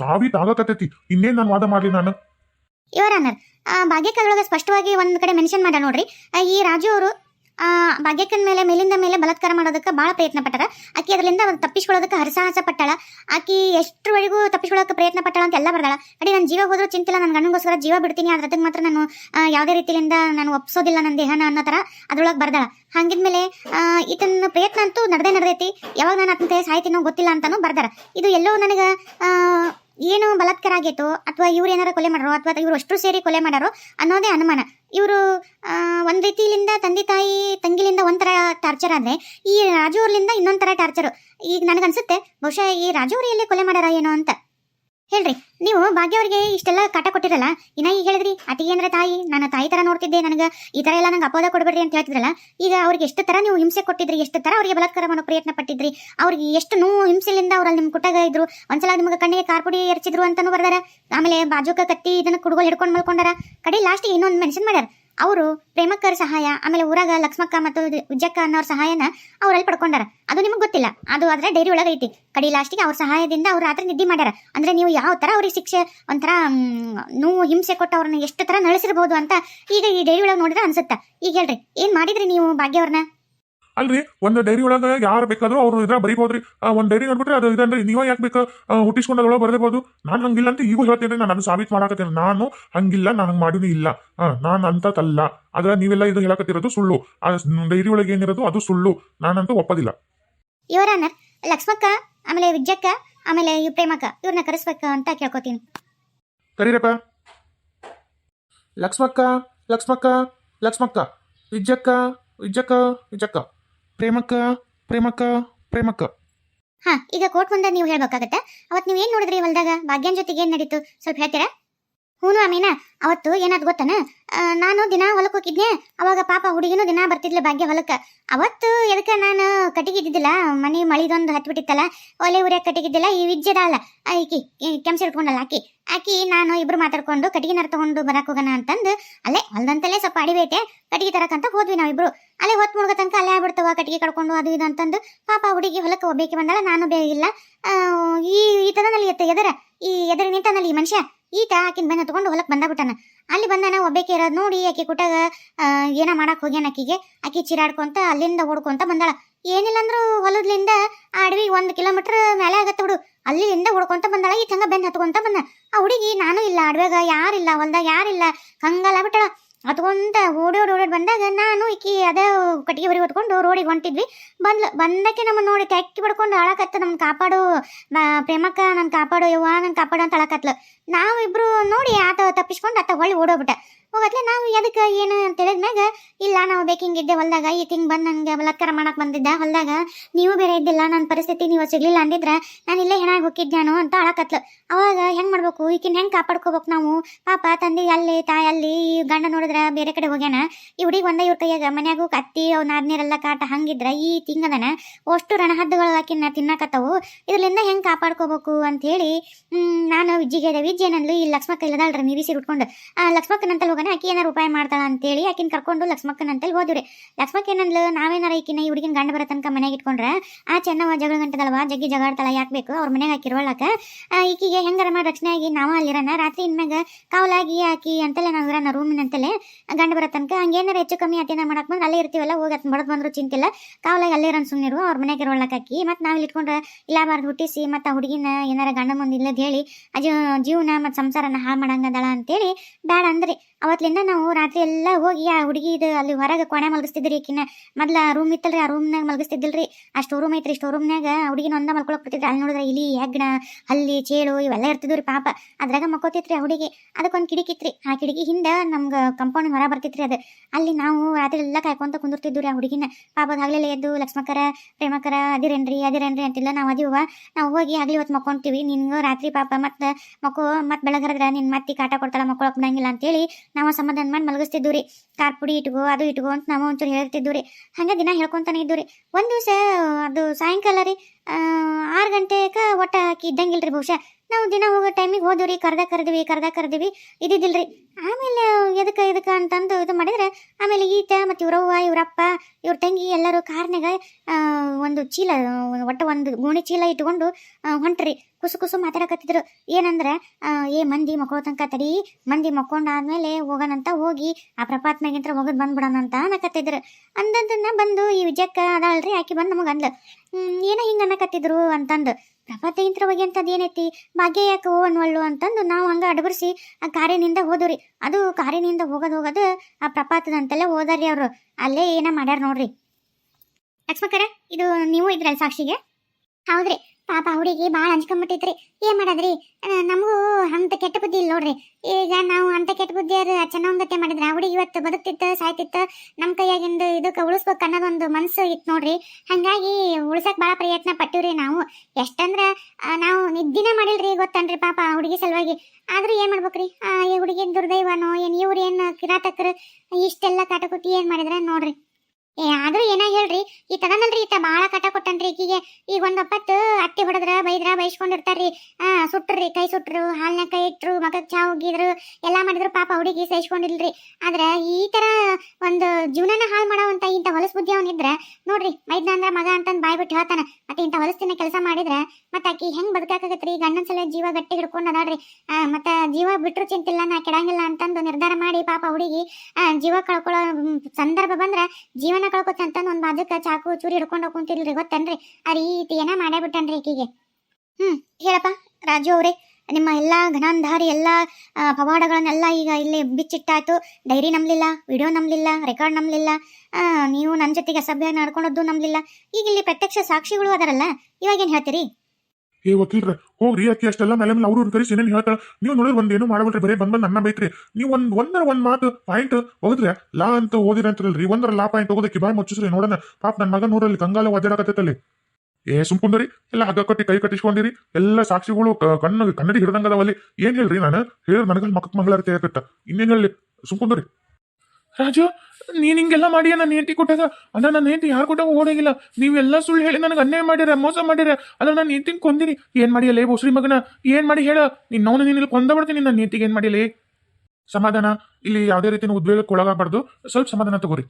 [SPEAKER 1] ಸಾಬೀತ್ ಆಗಕತ್ತೈತಿ. ಇನ್ನೇನು ನಾನು ವಾದ ಮಾಡಲಿ ನಾನು?
[SPEAKER 2] ಇವರ ಅನ್ನರ್ ಭಾಗ್ಯಕ್ಕದೊಳಗೆ ಸ್ಪಷ್ಟವಾಗಿ ಒಂದ್ ಕಡೆ ಮೆನ್ಷನ್ ಮಾಡ ನೋಡ್ರಿ. ಈ ರಾಜು ಅವರು ಭಾಗ್ಯಕ್ಕನ ಮೇಲೆ, ಮೇಲಿಂದ ಮೇಲೆ ಬಲತ್ಕಾರ ಮಾಡೋದಕ್ಕೆ ಬಹಳ ಪ್ರಯತ್ನ ಪಟ್ಟಾರ. ಆಕಿ ಅದರಿಂದ ತಪ್ಪಿಸ್ಕೊಳ್ಳೋದಕ್ಕೆ ಹರಸಾಹಸ ಪಟ್ಟಾಳ. ಆಕಿ ಎಷ್ಟರವರೆಗೂ ತಪ್ಪಿಸ್ಕೊಳ್ಳೋಕೆ ಪ್ರಯತ್ನ ಪಟ್ಟಾಳ ಅಂತ ಎಲ್ಲ ಬರ್ದಾಳ. ಅಡಿ ನನ್ನ ಜೀವ ಹೋದ್ರೂ ಚಿಂತಿಲ್ಲ ನನ್ನ ಗಂಡನಿಗೋಸ್ಕರ ಜೀವ ಬಿಡ್ತೀನಿ ಅದಕ್ಕೆ ಮಾತ್ರ ನಾನು ಯಾವುದೇ ರೀತಿಯಿಂದ ನಾನು ಒಪ್ಸೋದಿಲ್ಲ ನನ್ನ ದೇಹನ ಅನ್ನೋ ಥರ ಅದರೊಳಗೆ ಬರ್ದಾಳ. ಹಂಗಿದ್ಮೇಲೆ ಈತನ ಪ್ರಯತ್ನ ಅಂತೂ ನಡೆದೇ ನಡೆದೈತಿ. ಯಾವಾಗ ನಾನು ಕೈ ಸಾಯ್ತೀನೋ ಗೊತ್ತಿಲ್ಲ ಅಂತಾನು ಬರ್ದಾರ. ಇದು ಎಲ್ಲೋ ನನಗೆ ಏನು ಬಲಾತ್ಕಾರ ಆಗೈತೋ, ಅಥವಾ ಇವ್ರು ಏನಾರು ಕೊಲೆ ಮಾಡಾರೋ, ಅಥವಾ ಇವ್ರು ಅಷ್ಟು ಸೇರಿ ಕೊಲೆ ಮಾಡಾರೋ ಅನ್ನೋದೇ ಅನುಮಾನ. ಇವರು ಒಂದು ರೀತಿಯಿಂದ ತಂದೆ ತಾಯಿ ತಂಗಿಲಿಂದ ಒಂಥರ ಟಾರ್ಚರ್ ಆದ್ರೆ, ಈ ರಾಜು ಅವ್ರಲಿಂದ ಇನ್ನೊಂದ್ ಟಾರ್ಚರು ಈಗ ನನಗನ್ಸುತ್ತೆ, ಬಹುಶಃ ಈ ರಾಜು ಅವ್ರು ಎಲ್ಲೇ ಕೊಲೆ ಮಾಡ್ಯಾರ ಏನೋ ಅಂತ. ಹೇಳ್ರಿ, ನೀವು ಭಾಗ್ಯ ಅವ್ರಿಗೆ ಇಷ್ಟೆಲ್ಲ ಕಾಟ ಕೊಟ್ಟಿರಲ್ಲ, ಇನ್ನ ಈಗ ಹೇಳಿದ್ರಿ ಅತಿಗೆ ಅಂದ್ರೆ ತಾಯಿ, ನನ್ನ ತಾಯಿ ತರ ನೋಡ್ತಿದ್ದೆ ನನಗೆ, ಈ ತರ ಎಲ್ಲ ನಂಗೆ ಅಪೋದ ಕೊಡ್ಬೇಡ್ರಿ ಅಂತ ಹೇಳ್ತಿದ್ರಲ್ಲ, ಈಗ ಅವ್ರಿಗೆ ಎಷ್ಟು ತರ ನೀವು ಹಿಂಸೆ ಕೊಟ್ಟಿದ್ರಿ, ಎಷ್ಟು ತರ ಅವ್ರಿಗೆ ಬಲಾತ್ಕಾರ ಮಾಡೋ ಪ್ರಯತ್ನ ಪಟ್ಟಿದ್ರಿ, ಅವ್ರಿಗೆ ಎಷ್ಟು ನೋವು ಹಿಂಸೆಲಿಂದ ಅವ್ರಲ್ಲಿ ನಿಮ್ ಕುಟ್ಟಾಗ ಇದ್ರು, ಒಂದ್ಸಲ ನಿಮ್ಗೆ ಕಣ್ಣಿಗೆ ಕಾರ್ಪುಡಿ ಎರಚಿದ್ರು ಅಂತಾನು ಬರ್ದಾರ, ಆಮೇಲೆ ಬಾಜುಕ ಕತ್ತಿ ಇದನ್ನ ಕುಡುಗೋಲ್ ಹಿಡ್ಕೊಂಡು ಮಲ್ಕೊಂಡಾರ, ಕಡೆ ಲಾಸ್ಟ್ ಇನ್ನೊಂದು ಮೆನ್ಷನ್ ಮಾಡ್ಯಾರ ಅವರು ಪ್ರೇಮಕ್ಕರ ಸಹಾಯ, ಆಮೇಲೆ ಊರಾಗ ಲಕ್ಷ್ಮಕ್ಕ ಮತ್ತು ಉಜ್ಜಕ್ಕ ಅನ್ನೋರ ಸಹಾಯನ ಅವ್ರಲ್ಲಿ ಪಡ್ಕೊಂಡಾರ. ಅದು ನಿಮಗೆ ಗೊತ್ತಿಲ್ಲ. ಅದು ಆದ್ರೆ ಡೈರಿ ಒಳಗೆ ಐತಿ. ಕಡಿ ಲಾಸ್ಟಿಗೆ ಅವ್ರ ಸಹಾಯದಿಂದ ಅವ್ರು ರಾತ್ರಿ ನಿದ್ದೆ ಮಾಡ್ಯಾರ. ಅಂದ್ರೆ ನೀವು ಯಾವ ತರ ಅವ್ರಿಗೆ ಶಿಕ್ಷೆ, ಒಂಥರ ನೋವು, ಹಿಂಸೆ ಕೊಟ್ಟು ಅವ್ರನ್ನ ಎಷ್ಟು ತರ ನಡೆಸಿರ್ಬೋದು ಅಂತ ಈಗ ಈ ಡೈರಿ ಒಳಗೆ ನೋಡಿದ್ರೆ ಅನ್ಸುತ್ತ. ಈಗ ಹೇಳ್ರಿ, ಏನ್ ಮಾಡಿದ್ರಿ ನೀವು ಭಾಗ್ಯ ಅವ್ರನ್ನ
[SPEAKER 1] ಅಲ್ರಿ ಒಂದು ಡೈರಿ ಒಳಗೆ ಯಾರು ಬೇಕಾದ್ರೂ ಅವ್ರು ಇದ್ರ ಬರೀಬಹುದ್ರಿ ಒಂದು ಡೈರಿ ನೋಡ್ಬಿಟ್ರೆ ಅದು ಇದ್ರೆ ನೀವೇ ಯಾಕೆ ಬೇಕು? ಹುಟ್ಟಿಸ್ಕೊಂಡು ಅದ್ರೊಳಗೆ ಬರದೇಬೋದು ನಾನು ಹಂಗಿಲ್ಲ ಅಂತ ಈಗೂ ಹೇಳ್ತೇನೆ ನಾನು ಅದು ಸಾಬೀತು ಮಾಡಾಕತ್ತೇನೆ. ನಾನು ಹಂಗಿಲ್ಲ ನಾನು ಹಂಗೆ ಮಾಡಿನೂ ಇಲ್ಲ. ನಾನು ಅಂತದಲ್ಲ ಆದ್ರೆ ನೀವೆಲ್ಲ ಇದು ಹೇಳಕತ್ತಿರೋದು ಸುಳ್ಳು. ಆ ಡೈರಿ ಒಳಗೆ ಏನಿರೋದು ಅದು ಸುಳ್ಳು. ನಾನಂತೂ ಒಪ್ಪದಿಲ್ಲ.
[SPEAKER 2] ಇವರನ್ನ ಲಕ್ಷ್ಮಕ್ಕ ಆಮೇಲೆ ವಿಜಯಕ್ಕ ಆಮೇಲೆ ಈ ಪ್ರೇಮಕ್ಕ ಇವ್ರನ್ನ ಕರೆಸ್ಬೇಕ ಅಂತ ಕೇಳ್ಕೊತೀನಿ.
[SPEAKER 1] ಕರೀರಪ್ಪ. ಲಕ್ಷ್ಮಕ್ಕ ಲಕ್ಷ್ಮಕ್ಕ ಲಕ್ಷ್ಮಕ್ಕ. ವಿಜ್ಜಕ್ಕ ವಿಜ್ಜಕ್ಕ ವಿಜ್ಜಕ್ಕ ಪ್ರೇಮಕ್ಕ ಪ್ರೇಮಕ್ಕ ಪ್ರೇಮಕ್ಕ.
[SPEAKER 2] ಹಾ, ಈಗ ಕೋರ್ಟ್ ಮುಂದೆ ನೀವು ಹೇಳ್ಬೇಕಾಗತ್ತೆ? ಅವತ್ತು ನೀವು ಏನ್ ನೋಡಿದ್ರಿ ಹೊಲದಾಗ? ಭಾಗ್ಯನ್ ಜೊತೆಗೆ ಏನ್ ನಡೀತು? ಸ್ವಲ್ಪ ಹೇಳ್ತೀರಾ? ಹೂನು ಅಮೀನ ಅವತ್ತು ಏನಾದ್ ಗೊತ್ತನ? ನಾನು ದಿನ ಹೊಲಕ್ಕೆ ಹೋಗಿದ್ನೆ, ಅವಾಗ ಪಾಪ ಹುಡುಗಿನೂ ದಿನ ಬರ್ತಿದ್ಲ ಭಾಗ್ಯ ಹೊಲಕ್ಕ. ಅವತ್ತು ಎದಕ್ಕೆ ನಾನು ಕಟ್ಟಿಗಿದ್ದಿದ್ದಿಲ್ಲ, ಮನೆ ಮಳಿದೊಂದು ಹತ್ಬಿಟ್ಟಿತ್ತಲ್ಲ, ಒಲೆ ಉರಿಯ ಕಟ್ಟಿಗಿದ್ದಿಲ್ಲ, ಈ ವಿಜ್ಜದ ಅಲ್ಲ. ಆಕಿ ಕೆಂಸ ಇಟ್ಕೊಂಡಲ್ಲ ಆಕಿ. ಆಕಿ, ನಾನು ಇಬ್ರು ಮಾತಾಡ್ಕೊಂಡು ಕಟ್ಟಿಗೆ ನರ ತಗೊಂಡು ಬರಕ್ ಹೋಗೋಣ ಅಂತಂದು, ಅಲ್ಲೇ ಹೊಲ್ದಂತಲ್ಲೇ ಸ್ವಲ್ಪ ಅಡಿಬೇಟೆ, ಕಟ್ಟಿಗೆ ತರಕಂತ ಹೋದ್ವಿ ನಾವಿಬ್ರು ಅಲ್ಲೇ ಹೊತ್ತು ಮುಳುಗ ತನಕ ಅಲ್ಲೇ ಆಗ್ಬಿಡ್ತಾವ ಕಟ್ಟಿಗೆ ಕಡ್ಕೊಂಡು ಅದು ಇದು ಅಂತಂದು, ಪಾಪ ಹುಡುಗಿ ಹೊಲಕ್ಕೆ ಹೋಗ್ಬೇಕು ಬಂದಾಳ, ನಾನು ಬೇಗಿಲ್ಲ ಇಲ್ಲ. ಈ ತನದಲ್ಲಿ ಎತ್ತ ಎದರ? ಈ ಎದರ ನಿಂತಾನಲ್ಲಿ ಈ ಮನುಷ್ಯ? ಈತ ಆಕಿನ ಬೆನ್ನ ತಗೊಂಡು ಹೊಲಕ್ಕೆ ಬಂದಾಬಿಟ್ಟಾನ ಅಲ್ಲಿ ಬಂದಾನ ಒಬ್ಬಕ್ಕೆ ಇರೋದು ನೋಡಿ ಆಕೆ ಕುಟಾಗ ಏನೋ ಏನ ಮಾಡಕ್ ಹೋಗ್ಯಾನ ಆಕಿಗೆ. ಆಕಿ ಚಿರಾಡ್ಕೊಂತ ಅಲ್ಲಿಂದ ಓಡ್ಕೊಂತ ಬಂದಾಳ. ಏನಿಲ್ಲ ಅಂದ್ರೂ ಹೊಲದ್ಲಿಂದ ಆ ಅಡವಿ ಒಂದು ಕಿಲೋಮೀಟರ್ ಮೇಲೆ ಆಗತ್ತ ಬಿಡು. ಅಲ್ಲಿಂದ ಓಡ್ಕೊಂತ ಬಂದಾಳ ಈ ತಂಗ ಬೆನ್ನ ಹತ್ಕೊಂತ ಬಂದ. ಆ ಹುಡುಗಿ, ನಾನು ಇಲ್ಲ ಅಡವ್ಯಾಗ ಯಾರಿಲ್ಲ, ಹೊಲ್ದಾಗ ಯಾರಿಲ್ಲ ಹಂಗಲ್ಲ ಬಿಟ್ಟಳ. ಅದ್ಕೊಂತ ಓಡಿ ಓಡಿ ಬಂದಾಗ ನಾನು ಈಕಿ ಅದೇ ಕಟ್ಟಿಗೆ ಬರಿ ಹೊತ್ಕೊಂಡು ರೋಡಿಗೆ ಹೊಂಟಿದ್ವಿ. ಬಂದ್ಲ, ಬಂದಕ್ಕೆ ನಮ್ಮ ನೋಡಿ ತೆಕ್ಕಿ ಬಡ್ಕೊಂಡು ಅಳಕತ್ತ ನಮ್ಮ ಕಾಪಾಡು ಪ್ರೇಮಕ್ಕ ನನ್ನ ಕಾಪಾಡು, ಯವ್ವ ನನ್ನ ಕಾಪಾಡು ಅಂತ ಅಳಕತ್ಲು. ನಾವಿಬ್ರು ನೋಡಿ ಆತ ತಪ್ಪಿಸ್ಕೊಂಡು ಆತ ಹೊಳ್ಳಿ ಓಡೋಗ್ಬಿಟ್ಟ. ಹೋಗತ್ಲೆ ನಾವು ಎದಕ್ಕೆ ಏನು ಅಂತ ಹೇಳಿದ್ಮ್ಯಾಗ, ಇಲ್ಲ ನಾವು ಬೇಕಿಂಗ್ ಇದ್ದೆ ಹೊಲ್ದಾಗ, ಈ ತಿಂಗ್ ಬಂದ್ ನನ್ಗೆ ಬಲಾತ್ಕಾರ ಮಾಡಕ್ ಬಂದಿದ್ದ ಹೊಲ್ದಾಗ, ನೀವು ಬೇರೆ ಇದ್ದಿಲ್ಲ ನನ್ನ ಪರಿಸ್ಥಿತಿ ನೀವು ಸಿಗ್ಲಿಲ್ಲ ಅಂದಿದ್ರ ನಾನು ಇಲ್ಲೇ ಹೆಣಾಗ್ ಹೋಗಿದ್ಯಾನು ಅಂತ ಅಳಕತ್ಲು ಅವಾಗ ಹೆಂಗ್ ಮಾಡ್ಬೇಕು? ಈಕಿನ ಹೆಂಗ್ ಕಾಪಾಡ್ಕೋಬೇಕು ನಾವು? ಪಾಪ ತಂದೆ ಅಲ್ಲಿ, ತಾಯಿ ಅಲ್ಲಿ, ಈ ಗಂಡ ನೋಡಿದ್ರ ಬೇರೆ ಕಡೆ ಹೋಗ್ಯಾನ. ಈ ಹುಡುಗಿ ಒಂದ ಇವ್ರ ಕೈಯಾಗ, ಮನ್ಯಾಗೂ ಕತ್ತಿ ಅವ್ ನಾದ್ನೀರೆಲ್ಲ ಕಾಟ ಹಂಗಿದ್ರ, ಈ ತಿಂಗದನ ಅಷ್ಟು ರಣಹದ್ದುಗಳು ಆಕಿನ ತಿನ್ನಕತ್ತವು. ಇದರಿಂದ ಹೆಂಗ್ ಕಾಪಾಡ್ಕೋಬೇಕು ಅಂತ ಹೇಳಿ ನಾನು ವಿಜ್ಜಿಗೆ ವಿಜ್ಜೇನಂದ್ಲು ಈ ಲಕ್ಷ್ಮಕ್ಕ ಇಲ್ಲದಲ್ರ ನೀರಿ ಸೀರೆ ಉಟ್ಕೊಂಡು. ಆ ಲಕ್ಷ್ಮಕ್ಕನಂತಲ್ಲಿ ಹೋಗೋಣ, ಆಕಿ ಏನಾರು ಉಪಾಯ ಮಾಡ್ತಾಳ ಅಂತೇಳಿ ಆಕಿನ ಕರ್ಕೊಂಡು ಲಕ್ಷ್ಮಕ್ಕನಂತಲ್ಲಿ ಹೋದ್ರಿ ಲಕ್ಷ್ಮಕ್ಕ ಏನಂದ್ಲು, ನಾವೇನಾರ ಈಕಿನ ಈ ಹುಡುಗಿನ ಗಂಡ ಬರೋ ತನಕ ಮನೆಗೆ ಇಟ್ಕೊಂಡ್ರೆ, ಆ ಚೆನ್ನವ ಜಗಳ ಗಂಟದಲ್ವಾ, ಜಗ್ಗಿ ಜಗಾಡ್ತಾಳ, ಯಾಕೆ ಬೇಕು, ಅವ್ರ ಮನೆಗೆ ಹಾಕಿರೋಳಕ ಈಕಿಗೆ ಹೆಂಗಾರ ಮಾಡಿ ರಕ್ಷಣೆ ಆಗಿ ನಾವು ಅಲ್ಲಿರೋಣ ರಾತ್ರಿ ಇನ್ಮ್ಯಾಗ ಕಾವಲಾಗಿ ಆಕಿ ಅಂತಲೇ ನಾವು ಇರೋಣ ರೂಮಿನಂತಲೇ ಗಂಡ ಬರೋ ತನಕ, ಹಂಗೇನಾರು ಹೆಚ್ಚು ಕಮ್ಮಿ ಆತಿನ ಮಾಡಕ್ ಬಂದ್ರೆ ಅಲ್ಲೇ ಇರ್ತೀವಲ್ಲ, ಹೋಗಿ ಅತ್ ಬಡದ್ ಬಂದ್ರು ಚಿಂತಿಲ್ಲ, ಕಾವಲಾಗಿ ಅಲ್ಲೇ ಇರೋನ್ ಸುಮ್ಮನಿರು ಅವ್ರ ಮನೆಗೆ ಇರೋಳಕ್ಕೆ ಹಾಕಿ ಮತ್ತೆ ನಾವು ಇಟ್ಕೊಂಡ್ರೆ ಇಲ್ಲ ಬಾರ್ದು ಹುಟ್ಟಿಸಿ, ಮತ್ತೆ ಹುಡುಗಿನ ಏನಾರ ಗಂಡ ಮುಂದೆ ಇಲ್ಲದ ಹೇಳಿ ಅಜ ಜೀವನ ಮತ್ತು ಸಂಸಾರನ ಹಾಳು ಮಾಡಂಗದಳ ಅಂತೇಳಿ, ಬ್ಯಾಡ ಅಂದ್ರಿ. ಅವತ್ತಿಂದ ನಾವು ರಾತ್ರಿ ಎಲ್ಲ ಹೋಗಿ ಆ ಹುಡುಗಿ ಅಲ್ಲಿ ಹೊರಗೆ ಕೊಣೆ ಮಲಗಿಸ್ತಿದ್ರಿ ಈಕಿನ ಮೊದ್ಲ ರೂಮ್ ಇತ್ತಲ್ರಿ, ಆ ರೂಮ್ನಾಗ ಮಲಗಿಸ್ತಿದ್ದಿಲ್ರಿ. ಆ ಸ್ಟೋರ್ ರೂಮ್ ಐತ್ರಿ ಸ್ಟೋರ್ ರೂಮ್ನಾಗ ಹುಡುಗಿನ ಒಂದ ಮಲ್ಕೊಳಕ್ ಬಿಡ್ತಿದ್ರಿ ಅಲ್ಲಿ ನೋಡಿದ್ರೆ ಇಲಿ ಹೆಗ್ಣ ಹಲ್ಲಿ, ಚೇಳು ಇವೆಲ್ಲ ಇರ್ತಿದ್ರಿ ಪಾಪ. ಅದ್ರಾಗ ಮಕ್ಕೋತಿತ್ರಿ ಆ ಹುಡುಗಿ. ಅದಕ್ಕೊಂದು ಕಿಟಕಿ ಇತ್ರಿ ಆ ಕಿಡಿಗಿ ಹಿಂದೆ ನಮ್ಗೆ ಕಂಪೌಂಡ್ ಹೊರ ಬರ್ತಿತ್ರಿ ಅದು. ಅಲ್ಲಿ ನಾವು ರಾತ್ರಿ ಎಲ್ಲ ಕಾಯ್ಕೊಂತ ಕುಂದಿರ್ತಿದ್ವಿ ಆ ಹುಡುಗಿನ. ಪಾಪದ ಹಗಲೆಲ್ಲ ಎದ್ದು, ಲಕ್ಷ್ಮಕರ, ಪ್ರೇಮಕರ, ಅದಿರೇನ್ರಿ ಅದಿರೇನ್ರಿ ಅಂತಿಲ್ಲ. ನಾವು ಅದೀವ ನಾವು ಹೋಗಿ ಆಗ್ಲಿ ಇವತ್ತು ಮಕ್ಕೊಂತೀವಿ. ನಿನ್ಗೂ ರಾತ್ರಿ ಪಾಪ ಮತ್ತೆ ಮಕ್ಕೋ ಮತ್ತೆ ಬೆಳಗರದ್ರ ನಿನ್ ಮತ್ತೆ ಕಾಟ ಕೊಡ್ತಾಳ ಮಕ್ಕೊಳಕ್ ಬಿಡಂಗಿಲ್ಲ ಅಂತೇಳಿ ನಾವು ಸಮಾಧಾನ ಮಾಡಿ ಮಲಗಿಸ್ತಿದ್ವು ರೀ. ಖಾರ ಪುಡಿ ಇಟ್ಕೋ, ಅದು ಇಟ್ಕೋ ಅಂತ ನಾವು ಒಂಚೂರು ಹೇಳ್ತಿದ್ವು ರೀ. ಹಂಗೆ ದಿನ ಹೇಳ್ಕೊಂತಾನೆ ಇದ್ದು ರೀ. ಒಂದು ದಿವಸ ಅದು ಸಾಯಂಕಾಲ ರೀ ಆರು ಗಂಟೆಗೆ ಒಟ್ಟ ಹಾಕಿ ಇದ್ದಂಗಿಲ್ರಿ ಬಹುಶಃ. ನಾವು ದಿನ ಹೋಗೋ ಟೈಮಿಗೆ ಹೋದ್ವಿ ಕರ್ದ ಕರೆದ್ವಿ ಕರ್ದ ಕರೆದ್ವಿ, ಇದ್ದಿದ್ದಿಲ್ರಿ. ಆಮೇಲೆ ಎದಕ್ಕೆ ಇದಕ್ಕೆ ಅಂತಂದು ಇದು ಮಾಡಿದ್ರೆ, ಆಮೇಲೆ ಈತ ಮತ್ತು ಇವರವ್ವ, ಇವರಪ್ಪ, ಇವ್ರ ತಂಗಿ ಎಲ್ಲರೂ ಕಾರ್ನಾಗ ಒಂದು ಚೀಲ, ಒಟ್ಟು ಒಂದು ಗೋಣಿ ಚೀಲ ಇಟ್ಕೊಂಡು ಹೊಂಟ್ರಿ. ಕುಸು ಕುಸು ಮಾತಾಡಕತ್ತಿದ್ರು. ಏನಂದ್ರೆ ಏ ಮಂದಿ ಮಕ್ಕಳ ತನಕ ತಡಿ, ಮಂದಿ ಮಕ್ಕೊಂಡಾದ್ಮೇಲೆ ಹೋಗೋಣಂತ ಹೋಗಿ, ಆ ಪ್ರಪಾತ್ನಾಗಿಂತ ಹೋಗೋದು ಬಂದ್ಬಿಡೋಣ ಅಂತ ಅನ್ನಕತ್ತಿದ್ರು. ಅಂದದನ್ನ ಬಂದು ಈ ವಿಜಯಕ್ಕ ಅದಾಳ್ರಿ, ಆಕಿ ಬಂದು ನಮಗೆ ಅಂದ್ಲು. ಏನೋ ಹಿಂಗೆ ಅನ್ನಕತ್ತಿದ್ರು ಅಂತಂದು. ಪ್ರಪಾತಿಗಿಂತ ಬಗ್ಗೆ ಏನೈತಿ? ಭಾಗ್ಯ ಯಾಕೆ ಹೋ ಅನ್ನುವಳ್ಳು ಅಂತಂದು ನಾವು ಹಂಗೆ ಅಡಗುರ್ಸಿ ಆ ಕಾರಿನಿಂದ ಹೋದ್ರಿ. ಅದು ಕಾರಿನಿಂದ ಹೋಗೋದು ಹೋಗೋದು ಆ ಪ್ರಪಾತದಂತೆಲ್ಲ ಹೋದಾರಿ ಅವರು. ಅಲ್ಲೇ ಏನ ಮಾಡ್ಯಾರ ನೋಡ್ರಿ. ಲಕ್ಷ್ಮಕರ, ಇದು ನೀವು ಇದ್ರಲ್ಲ ಸಾಕ್ಷಿಗೆ? ಹೌದ್ರಿ. ಪಾಪ ಹುಡುಗಿ ಭಾಳ ಹಂಚ್ಕೊಂಡ್ಬಿಟ್ಟಿತ್ರಿ ಏನ್ ಮಾಡದ್ರಿ? ನಮಗೂ ಅಂತ ಕೆಟ್ಟ ಬುದ್ಧಿ ಇಲ್ಲ ನೋಡ್ರಿ. ಈಗ ನಾವು ಅಂತ ಕೆಟ್ಟ ಬುದ್ಧಿಯರು ಮಾಡಿದ್ರೆ ಆ ಹುಡುಗಿ ಇವತ್ತು ಬದುಕ್ತಿತ್ತ, ಸಾಯ್ತಿತ್ತ. ನಮ್ಮ ಕೈಯಾಗಿಂದು ಇದಕ್ಕೆ ಉಳಿಸ್ಬೇಕು ಅನ್ನೋದೊಂದು ಮನಸ್ಸು ಇತ್ತು ನೋಡ್ರಿ. ಹಂಗಾಗಿ ಉಳ್ಸಕ್ ಭಾಳ ಪ್ರಯತ್ನ ಪಟ್ಟಿವ್ರಿ ನಾವು. ಎಷ್ಟಂದ್ರ ನಾವು ನಿದ್ದಿನ ಮಾಡಿಲ್ರಿ ಗೊತ್ತನ್ರಿ ಪಾಪ ಹುಡುಗಿ ಸಲುವಾಗಿ. ಆದ್ರೂ ಏನ್ ಮಾಡ್ಬೇಕ್ರಿ? ಆ, ಈ ಹುಡುಗಿ ದುರ್ದೈವನೋ, ಏನ್ ಇವ್ರು ಏನ್ ಕಿರಾತಕರು, ಇಷ್ಟೆಲ್ಲ ಕಾಟಕುಟ್ಟಿ ಏನ್ ಮಾಡಿದ್ರ ನೋಡ್ರಿ. ಏ, ಆದ್ರೂ ಏನ ಹೇಳ್ರಿ? ಈ ತಗಂದಲ್ರಿ, ಈತ ಬಾಳ ಕಟ ಕೊಟ್ಟನ್ರಿ ಈಕಿಗೆ. ಈಗ ಒಂದ್ ಒಪ್ಪತ್ತು ಅಟ್ಟಿ ಹೊಡೆದ್ರ, ಬೈದ್ರ, ಬೈಸ್ಕೊಂಡಿರ್ತಾರ್ರಿ. ಆ ಸುಟ್ರಿ ಕೈ ಸುಟ್ರು, ಹಾಲ್ನ ಕೈ ಇಟ್ರು, ಮಗಕ್ ಚಾ ಹೋಗಿದ್ರು ಎಲ್ಲಾ ಮಾಡಿದ್ರು ಪಾಪ ಹುಡುಗಿ ಸಹಿಸ್ಕೊಂಡಿಲ್ರಿ ಆದ್ರ ಈ ತರ ಒಂದು ಜೀವನನ ಹಾಳು ಮಾಡೋವಂತ ಇಂತ ಹೊಲಸ್ ಬುದ್ಧಿ ಅವನಿದ್ರ ನೋಡ್ರಿ, ಮೈದ್ನ ಅಂದ್ರ ಮಗ ಅಂತಂದ್ ಬಾಯ್ ಬಿಟ್ಟು ಹೇಳ್ತಾನ. ಮತ್ತೆ ಇಂತ ಹೊಲಸ್ತಿನ ಕೆಲಸ ಮಾಡಿದ್ರ, ಮತ್ತ ಆಕಿ ಹೆಂಗ್ ಬದುಕಾಕತ್ರಿ ಗಂಡನ ಸಲ ಜೀವ ಗಟ್ಟಿ ಹಿಡ್ಕೊಂಡ್ ಅದಾಡ್ರಿ ಆ, ಮತ್ತ ಜೀವ ಬಿಟ್ರು ಚಿಂತಿಲ್ಲ, ನಾ ಕೆಡಂಗಿಲ್ಲ ಅಂತಂದು ನಿರ್ಧಾರ ಮಾಡಿ ಪಾಪ ಹುಡುಗಿ ಜೀವ ಕಳ್ಕೊಳ್ಳೋ ಸಂದರ್ಭ ಬಂದ್ರ ಜೀವನ ಕಳ್ಕೊತ ಅಂತ ಒಂದ್ ಬಾಜುಕ ಚಾಕು, ಚೂರಿ ಹಿಡ್ಕೊಂಡು ಕುಂತಿಲ್ರಿ ಗೊತ್ತನ್ರಿ? ಆ ರೀತಿ ಏನ ಮಾಡೇ ಬಿಟ್ಟನ್ರಿ ಈಕಿಗೆ. ಹ್ಮ್, ಹೇಳಪ್ಪ, ರಾಜು ಅವ್ರೆ, ನಿಮ್ಮ ಎಲ್ಲಾ ಘನಾಂಧಾರಿ, ಎಲ್ಲಾ ಪವಾಡಗಳನ್ನೆಲ್ಲ ಈಗ ಇಲ್ಲಿ ಬಿಚ್ಚಿಟ್ಟಾಯ್ತು. ಡೈರಿ ನಂಬಲಿಲ್ಲ, ವಿಡಿಯೋ ನಂಬಲಿಲ್ಲ, ರೆಕಾರ್ಡ್ ನಂಬಲಿಲ್ಲ. ನೀವು ನನ್ನ ಜೊತೆಗೆ ಸಭ್ಯ ನಡ್ಕೊಂಡದ್ದು ನಂಬಲಿಲ್ಲ. ಈಗ ಇಲ್ಲಿ ಪ್ರತ್ಯಕ್ಷ ಸಾಕ್ಷಿಗಳು ಅದರಲ್ಲ ಇವಾಗ ಏನ್ ಹೇಳ್ತೀರಿ?
[SPEAKER 1] ಏ, ವಕೀಲ್ರೆ, ಹೋಗ್ರಿ, ಅಕ್ಕಿ, ಅಷ್ಟೆಲ್ಲ ಮೇಲೆ ಮೇಲೆ ಅವ್ರು ಕರೆಸಿ ಏನೇನು ಹೇಳ್ತಾಳ ನೀವು ನೋಡಿದ್ರೆ ಒಂದ್ ಏನು ಮಾಡಬಲ್ರಿ ಬರೇ ಬಂದ್ ನನ್ನ ಬೈತ್ರಿ. ನೀವು ಒಂದ್ ಒಂದರ ಒಂದ್ ಮಾತು ಪಾಯಿಂಟ್ ಹೋಗಿದ್ರೆ? ಲಾ ಅಂತ ಓದಿರ ಅಂತಲ್ರಿ ಒಂದರ ಲಾ ಪಾಯಿಂಟ್ ಹೋಗೋದಕ್ಕೆ ಬಾಯ್ ಮುಚ್ಚಿಸ್ರಿ, ನೋಡೋಣ. ಪಾಪ ನನ್ನ ಮಗ ಊರಲ್ಲಿ ಕಂಗಾಲ ಒದ್ದಾಡಕತ್ತೈತಲ್ಲಿ ಏ ಸುಮ್ಕುಂದ್ರಿ ಎಲ್ಲ ಹಗ್ಗ ಕಟ್ಟಿ ಕೈ ಕಟ್ಟಿಸ್ಕೊಂಡಿರಿ. ಎಲ್ಲ ಸಾಕ್ಷಿಗಳು ಕಣ್ಣು, ಕನ್ನಡಿ ಹಿಡ್ದಂಗದವಲ್ಲಿ ಏನ್ ಹೇಳ್ರಿ ನಾನು? ಹೇಳಿದ್ರೆ ನನಗೆ ಮಕ್ಕ ಮಂಗಳಾರತಿ ಆಗತ್ತ. ಇನ್ನೇನ್ ಹೇಳಿ ಸುಮ್ಕುಂದ್ರಿ ರಾಜು, ನೀನ್ ಹಿಂಗೆಲ್ಲ ಮಾಡಿ ನನ್ನ ಹೆಂಡತಿ ಕೊಟ್ಟಾಗ ಅಂದ್ರೆ ನನ್ನ ಹೆಂಡತಿ ಯಾರು ಕೊಟ್ಟಾಗ ಓಡೋಗಿಲ್ಲ. ನೀವೆಲ್ಲ ಸುಳ್ಳು ಹೇಳಿ ನನಗೆ ಅನ್ಯಾಯ ಮಾಡಿರ, ಮೋಸ ಮಾಡಿರ. ಅಲ್ಲ ನನ್ನ ಹೆಂಡತಿನ ಕೊಂದಿರಿ. ಏನ್ ಲೇ ಬೋಸ್ರಿ ಮಗನ? ಏನ್ ಮಾಡಿ ಹೇಳ. ನೀನು ಇಲ್ಲಿ ಕೊಂದ ಬಿಡ್ತೀನಿ, ನನ್ನ ಹೆಂಡತಿಗೆ ಏನ್ ಮಾಡಿಲಿ ಸಮಾಧಾನ. ಇಲ್ಲಿ ಯಾವುದೇ ರೀತಿಯ ಉದ್ವೇಗಕ್ಕೆ ಒಳಗಾಗಬಾರ್ದು. ಸ್ವಲ್ಪ ಸಮಾಧಾನ ತಗೋರಿ.